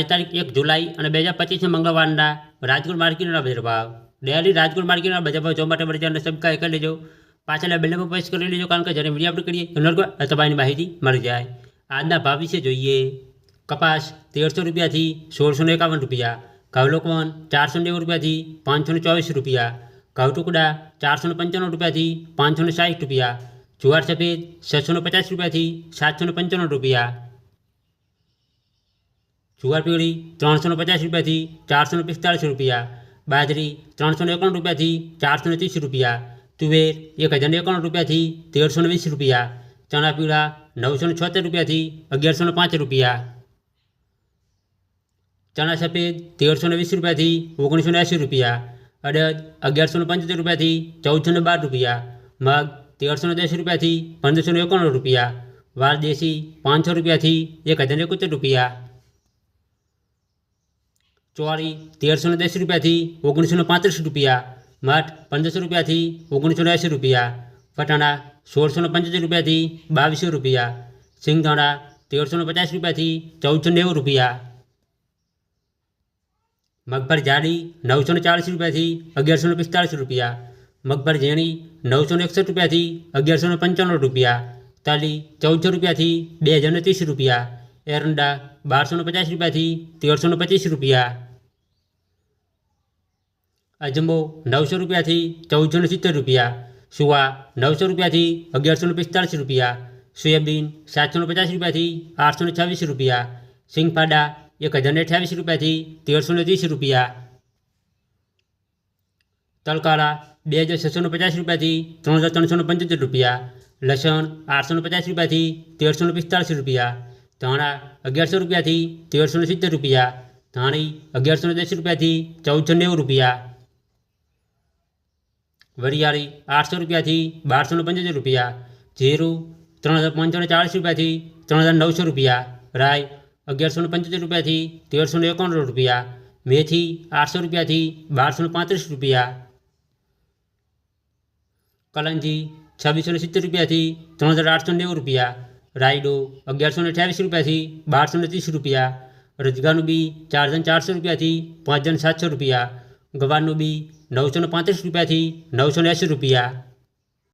આજે તારીખ એક જુલાઈ અને બે હજાર પચીસના મંગળવારના રાજકોટ માર્કેટના બજાર ભાવ ડેલી રાજકોટ માર્કેટના બજાર ભાવ જોવા માટે મારી ચેનલને સબસ્ક્રાઈબ કરી લેજો. પાછળ બેલ પર પ્રેસ કરી લેજો કારણ કે જ્યારે વીડિયો આપણે કરીએ તો તમારી માહિતી મળી જાય. આજના ભાવ વિશે જોઈએ. કપાસ તેરસો રૂપિયાથી સોળસો એકાવન રૂપિયા, ઘઉલોકવન ચારસો નેવું રૂપિયાથી પાંચસો ચોવીસ રૂપિયા ઘઉં ટુકડા ચારસો પંચાણું રૂપિયાથી પાંચસો સાઠ રૂપિયા, જુવાર સફેદ છસો પચાસ રૂપિયાથી સાતસો પંચાણું રૂપિયા જુવાર પીળી ત્રણસો ને પચાસ રૂપિયાથી ચારસો ને પિસ્તાળીસ રૂપિયા બાજરી ત્રણસો ને એકાણું રૂપિયાથી ચારસો ને ત્રીસ રૂપિયા તુવેર એક હજાર ને એકાણું રૂપિયાથી તેરસો ને વીસ રૂપિયા ચણા પીળા નવસો ને છોતેર રૂપિયાથી અગિયારસો ને પાંચ રૂપિયા ચણા સફેદ તેરસો ને વીસ રૂપિયાથી ઓગણીસો ને એંસી રૂપિયા અડદ અગિયારસો ને પંચોતેર રૂપિયાથી ચૌદસો ને બાર રૂપિયા મગ તેરસો ને દસ રૂપિયાથી પંદરસો ને એકાણું રૂપિયા વાલ દેશી પાંચસો રૂપિયાથી એક હજાર ને એકોતેર રૂપિયા ચોળી તેરસો ને દસ રૂપિયાથી ઓગણીસો ને પાંત્રીસ રૂપિયા મઠ પંદરસો રૂપિયાથી ઓગણીસો ને એંસી રૂપિયા વટાણા સોળસો ને પંચોતેર રૂપિયાથી બાવીસો રૂપિયા સિંગદાણા તેરસો ને પચાસ રૂપિયાથી ચૌદસો નેવું રૂપિયા મગફળી જાડી નવસો ને ચાળીસ રૂપિયાથી અગિયારસો ને પિસ્તાળીસ રૂપિયા મગફળી ઝીણી નવસો ને એકસઠ રૂપિયાથી અગિયારસો ને પંચાણું રૂપિયા તાલી ચૌદસો રૂપિયાથી બે હજાર ને ત્રીસ રૂપિયા એરંડા બારસો ને પચાસ રૂપિયાથી તેરસો ને પચીસ રૂપિયા અજમો નવસો રૂપિયાથી ચૌદસો ને સિત્તેર રૂપિયા સુવા નવસો રૂપિયાથી અગિયારસો ને પિસ્તાળીસ રૂપિયા સોયાબીન સાતસો ને પચાસ રૂપિયાથી આઠસો ને છવ્વીસ રૂપિયા સિંગપાડા એક હજાર ને અઠ્યાવીસ રૂપિયાથી તેરસો ને ત્રીસ રૂપિયા તલકાળા બે હજાર છસો ને પચાસ રૂપિયાથી ત્રણ હજાર ત્રણસો ને પંચોતેર રૂપિયા લસણ આઠસો ને પચાસ રૂપિયાથી તેરસો ને પિસ્તાળીસ રૂપિયા ધાણા અગિયારસો રૂપિયાથી તેરસો ને સિત્તેર રૂપિયા ધાણી અગિયારસો ને દસ રૂપિયાથી ચૌદસો નેવું રૂપિયા વરિયાળી આઠસો રૂપિયાથી બારસો ને પંચોતેર રૂપિયા જીરું ત્રણ હજાર પાંચસો ને ચાળીસ રૂપિયાથી ત્રણ હજાર નવસો રૂપિયા રાય અગિયારસો ને પંચોતેર રૂપિયાથી તેરસો ને એકાણું રૂપિયા મેથી આઠસો રૂપિયાથી બારસો ને પાંત્રીસ રૂપિયા કલંજી છવ્વીસો ને સિત્તેર રૂપિયાથી ત્રણ હજાર આઠસો નેવું રૂપિયા રાયડો અગિયારસો ને અઠ્યાવીસ રૂપિયાથી બારસો ને ત્રીસ રૂપિયા, રજગાનું બી ચાર જણ ચારસો રૂપિયાથી પાંચ જણ સાતસો રૂપિયા, ગવારનું બી નવસો ને પાંત્રીસ રૂપિયાથી નવસો ને એંસી રૂપિયા